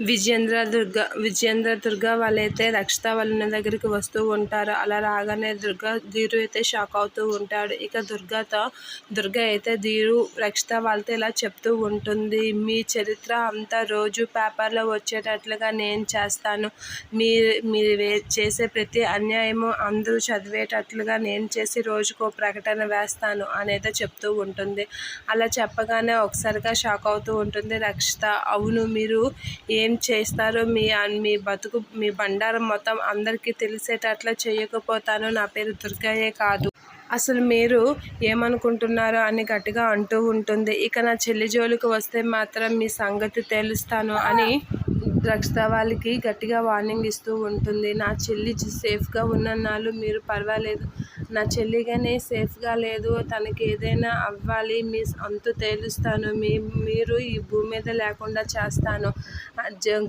విజేంద్ర దుర్గ విజేంద్ర దుర్గ వాళ్ళైతే రక్షిత వాళ్ళ దగ్గరికి వస్తూ ఉంటారు. అలా రాగానే దుర్గ ధీరు అయితే షాక్ అవుతూ ఉంటాడు. ఇక దుర్గతో దుర్గ అయితే ధీరు రక్షిత వాళ్ళతో ఇలా చెప్తూ ఉంటుంది మీ చరిత్ర అంతా రోజు పేపర్లో వచ్చేటట్లుగా నేను చేస్తాను. మీ మీరు చేసే ప్రతి అన్యాయము అందరూ చదివేటట్లుగా నేను చేసి రోజుకో ప్రకటన వేస్తాను అనేది చెప్తూ ఉంటుంది. అలా చెప్పగానే ఒకసారిగా షాక్ అవుతూ ఉంటుంది రక్షిత. అవును మీరు ఏ ఏం చేస్తారో మీ మీ బతుకు మీ బండారం మొత్తం అందరికీ తెలిసేటట్లా చేయకపోతాను. నా పేరు దుర్గయ్యే కాదు. అసలు మీరు ఏమనుకుంటున్నారో అని గట్టిగా అంటూ ఉంటుంది. ఇక నా చెల్లి జోలికి వస్తే మాత్రం మీ సంగతి తెలుస్తాను అని రక్షిత వాళ్ళకి గట్టిగా వార్నింగ్ ఇస్తూ ఉంటుంది. నా చెల్లి సేఫ్గా ఉన్నన్నాళ్ళు మీరు పర్వాలేదు. నా చెల్లిగానే సేఫ్గా లేదు. తనకి ఏదైనా అవ్వాలి. మీ అంతు తేలుస్తాను. మీ మీరు ఈ భూమి మీద లేకుండా చేస్తాను.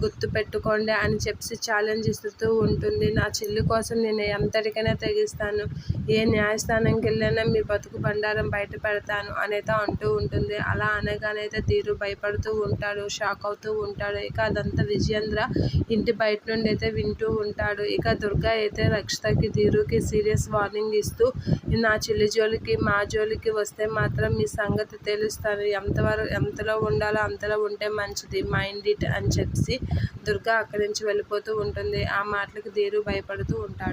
గుర్తు పెట్టుకోండి అని చెప్పి ఛాలెంజ్ ఇస్తూ ఉంటుంది. నా చెల్లి కోసం నేను ఎంతటికైనా తెగిస్తాను. ఏ న్యాయస్థానంకి వెళ్ళినా మీ బతుకు బండారం బయట పెడతాను అనేది అంటూ ఉంటుంది. అలా అనగానైతే తీరు భయపడుతూ ఉంటాడు. షాక్ అవుతూ ఉంటాడు. ఇక అదంతా విజయేంద్ర ఇంటి బయట నుండి అయితే వింటూ ఉంటాడు. ఇక దుర్గా అయితే రక్షితకి ధీరుకి సీరియస్ వార్నింగ్ ఇస్తూ నా చెల్లి జోలికి మా జోలికి వస్తే మాత్రం మీ సంగతి తెలుస్తాను. ఎంతవరకు ఎంతలో ఉండాలో అంతలో ఉంటే మంచిది. మైండ్ ఇట్ అని చెప్పి దుర్గా అక్కడి నుంచి వెళ్ళిపోతూ ఉంటుంది. ఆ మాటలకు ధీరు భయపడుతూ ఉంటాడు.